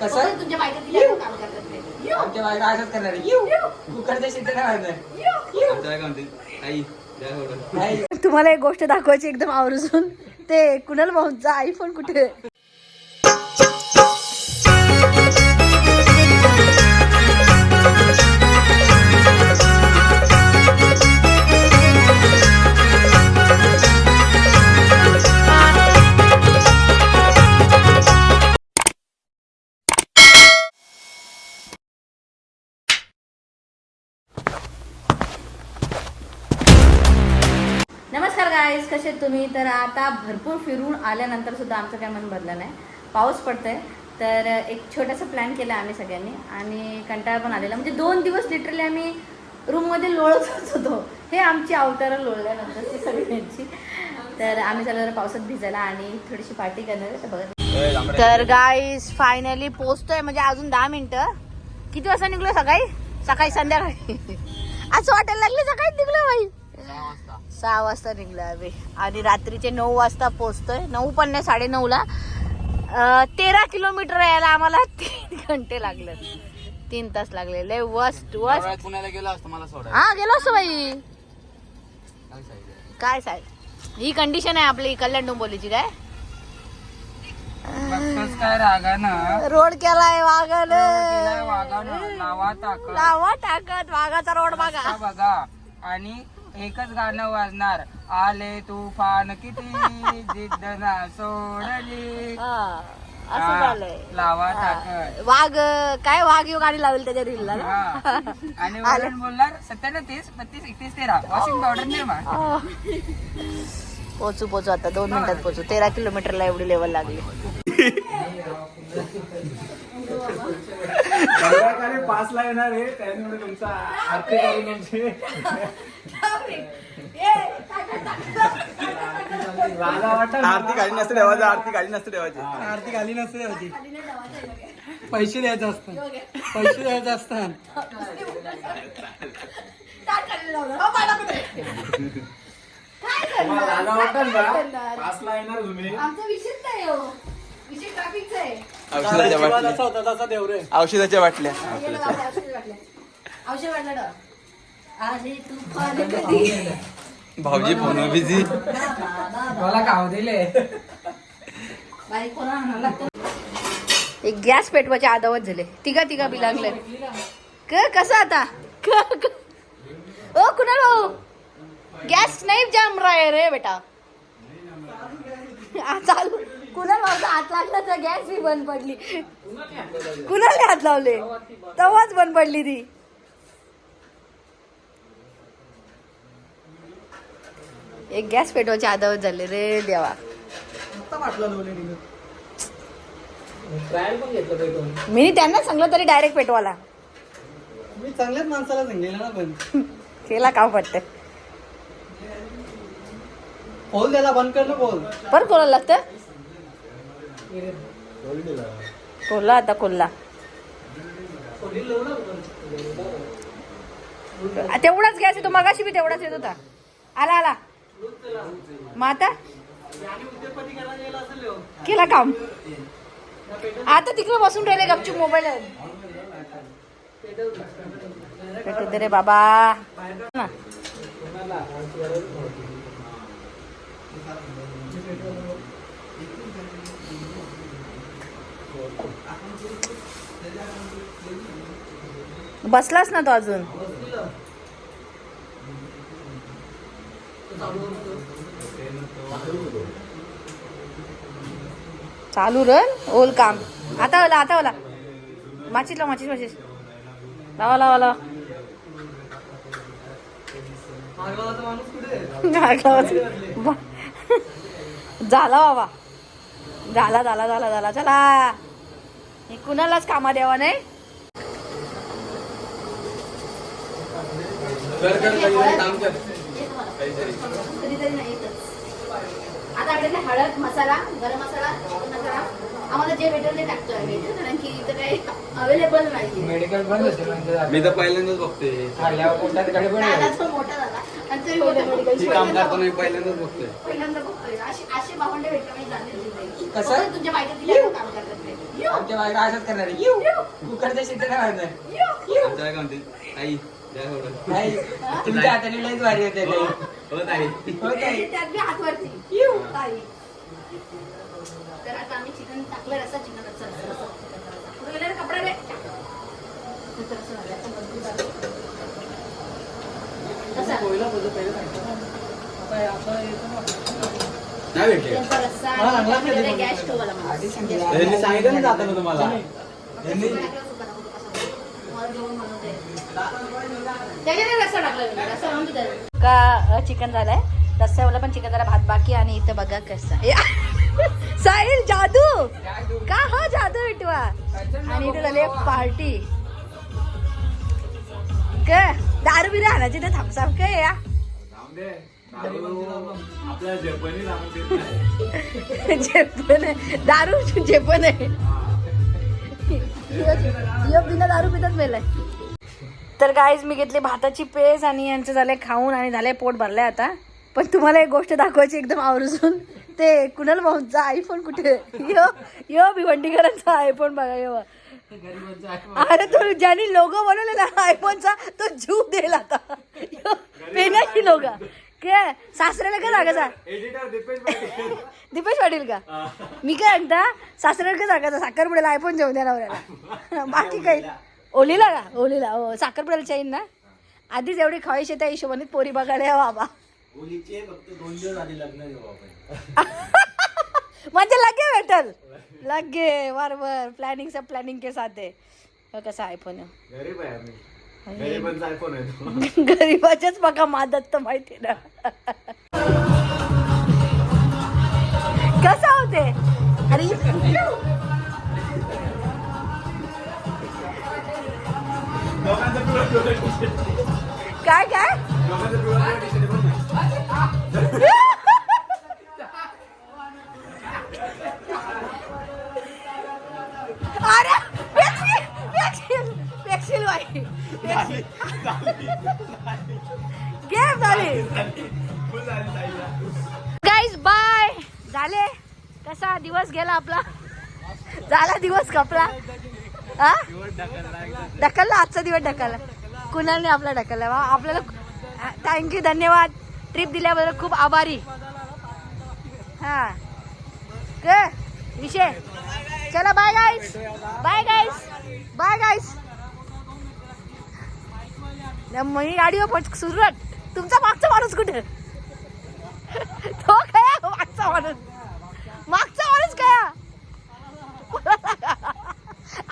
कसं? तुमच्या बायका दिल्या काम करतात ते आमच्या बायका असंच करणार आहे. येऊ. कुकरच्या शिट्ट्या नाही मारणार. आमच्या काय म्हणते आई द्या थोडं नाही. तुम्हाला एक गोष्ट दाखवायची एकदम आवर्जून ते कुणाल भाऊंचा आयफोन कुठे आहे? नमस्कार गाईज कसे आहेत तुम्ही? तर आता भरपूर फिरून आल्यानंतर सुद्धा आमचं काय मन भरलं नाही. पाऊस पडतोय. तर एक छोटासा प्लॅन केला आम्ही सगळ्यांनी. आणि कंटाळा पण आलेला. म्हणजे दोन दिवस लिटरली आम्ही रूममध्ये लोळतच होतो. हे आमची अवतारं लोळल्यानंतरची सगळ्यांची. तर आम्ही चालू जरा पावसात भिजायला आणि थोडीशी पार्टी करणार तर बघा. तर गाईज फायनली पोचतोय म्हणजे अजून दहा मिनिटं. किती वाजता निघलो सकाळी? सकाळी संध्याकाळी. असं वाटायला लागले सकाळी निघलो बाई. सहा वाजता निघलो आम्ही. आणि रात्रीचे नऊ वाजता पोहोचतोय. नऊ पण नाही साडे नऊला तेरा किलोमीटर यायला आम्हाला तीन घंटे लागले तीन तास लागले. लय वस्ट वस्ट. पुण्याला गेलो असतो मला सोडा हा गेलो असतो बाई. काय साहेब ही कंडिशन आहे आपली कल्याण डोंबोलीची काय? रोड केलाय वागानं लावा टाकत वाघाचा रोड बघा. बघा. आणि एकच गाणं वाजणार. आले तुफान किती जिद्द ना सोडली. हा, असं हा, झालंय. लावा. ताकद. वाघ काय वाघ येऊ गाडी लावेल त्याच्या रीलला ना? हा. आणि वरून बोलणार सत्त्याण्णव तीस बत्तीस एकतीस तेरा. वॉशिंग पावडर निर्माण आ. पोचू पोचू आता दोन मिनिटात पोचू. तेरा किलोमीटरला एवढी लेवल लागली. संध्याकाळी पाच ला येणार आहे त्यामुळे तुमचा आरती करून आमची राजा वाटत आरती गाडी नसते ठेवायची आरती गाडी नसते ठेवायची. आरती खाली नसते होती पैसे द्यायचे असतात. पैसे द्यायचे असतात. राजा वाटत ना पाच ला येणार तुम्ही. आमचा विषयच नाही हो. विषय ट्रॅफिकचा आहे. औषधाच्या बाटल्या. होता तसा देवरे औषधाच्या बाटल्या. औषध वाटलं कधी भाऊजी फोन बिझी मला खाऊ दिले. बारीक कोणा आणायला लागतं? एक गॅस पेटवायचे आदावत झाले. तिघा तिघा बी लागले. क कसं आता? क क- ओ कुणाल भाऊ? गॅस नाही जाम राय रे बेटा. आ, चालू. कुणाल भाऊचा हात लागला तर गॅस बी बंद पडली. कुणाला हात लावले? तेव्हाच बंद पडली ती. एक गॅस पेटवायचे आदावत झाले रे देवा. मी त्यांना सांगलं तरी डायरेक्ट पेटवाला मी चांगल्याच माणसाला सांगितलं ना पण. केला काम पडतं बोल त्याला बंद कर ना बोल परत कोणाला लागतं? कोल्हा आता कोल्हा तेवढाच गॅस येतो मगाशी बी तेवढाच येत होता. आला आला. मग आता? केला काम. आता तिकडे बसून राहिले गपचूप मोबाईल पेटू दे रे बाबा. ना. बसलास ना तो अजून? चालू रन? ओल काम. आता वाला आता वाला माचीस लाव माचीस माचीस लावा लावा. लावा झाला बाबा. झाला झाला झाला झाला चला. हे कुणालाच कामा द्यावा नाही. आता आपल्याला हळद मसाला गरम मसाला चिकन मसाला आम्हाला जे भेटेल ते टाकतोय आम्ही कारण की इथं काही अवेलेबल नाही मेडिकल बंद होते म्हणजे झालं. मी तर पहिल्यांदाच बघतोय. खाल्ल्यावर मोठा झाला आणि तरी होते medical ही मी पहिल्यांदाच बघतोय. पहिल्यांदा बघतोय. अशी असे भावंडे भेटले म्हणजे जाणीव दिली. कसं? तुमच्या बायका दिल्या काम करतात ते आमच्या बायका असंच करणार आहे. येऊ कुकरच्या शिट्ट्या नाही मारणार. आमच्या काय म्हणते? आई द्या एवढं. नाही, तुमच्या हाताने लयच भारी होते. हो ताई हो ताई. त्यात बी हातवरती ताई. तर आता आम्ही चिकन टाकलं रसा चिकन रसा रसा, रसा, रसा, रसा. कुठे गेला कपडा रे? नाही भेटले रस्सा हा, गॅस त्यांनी सांगितलं ना जाताना तुम्हाला त्यांनी रस्सा. रस्सा. का चिकन झालंय रस्स्यावाला पण चिकन झाला भात बाकी आणि इथं बघा कसं. साहिल जादू? का हा जादू भेटवा आणि इथे झाली पार्टी. काय दारू बिरू आणायची ना थांबसाम काय या. दारू जे पण आहे. बिना दारू पितात मेलाय. तर गाईज मी घेतली भाताची पेज आणि यांचं झालंय खाऊन आणि झालंय पोट भरलंय आता. पण तुम्हाला एक गोष्ट दाखवायची एकदम आवर्जून ते कुणाल भाऊंचा आयफोन कुठे? यो यो भिवंडीकरांचा आयफोन बघा यो. अरे तो ज्यांनी लोगो बनवले ना आयफोनचा तो जीव देईल आता. यो, पेनाची लोग काय सासऱ्याला काय एडिटर दीपेश पाटील का? मी काय म्हणता सासऱ्याला काय सांगायचं साखरपुड्याला आयफोन घेऊन द्या नवऱ्याला. बाकी काही ओलीला. का? ओलीला. हो साखरपुड्याला चाईन ना? आधीच एवढी खवायची त्या हिशोबाने पोरी बघायला बाबा. मुलीचे फक्त दोन दिवस आधी लग्न घेऊ आपण म्हणजे लगे भेटल. लगे बरोबर प्लॅनिंग सब प्लॅनिंग के साथ आहे. हो, कसा आयफोन गरीब आहे आम्ही. गरीबांचा आयफोन आहे तो. गरीबाच्याच बघा मादत तर माहिती ना. कसा होते अरे काय काय? कसा दिवस गेला आपला? झाला दिवस कपला हा? ढकलला आजचा दिवस ढकलला. कुणालने आपला ढकलला वा. आपल्याला थँक्यू धन्यवाद. ट्रिप दिल्याबद्दल खूप आभारी. हा. क विषय. चला bye guys bye guys bye guys मी गाडीवर पट सुरत. तुमचा मागचा माणूस कुठे? तो काय मागचा माणूस मागचा माणूस काय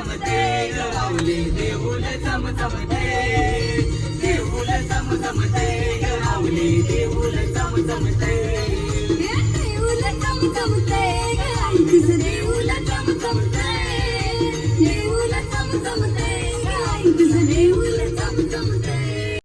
चमचमते गवावली देऊल चमचमते देऊल चमचमते गवावली देऊल चमचमते.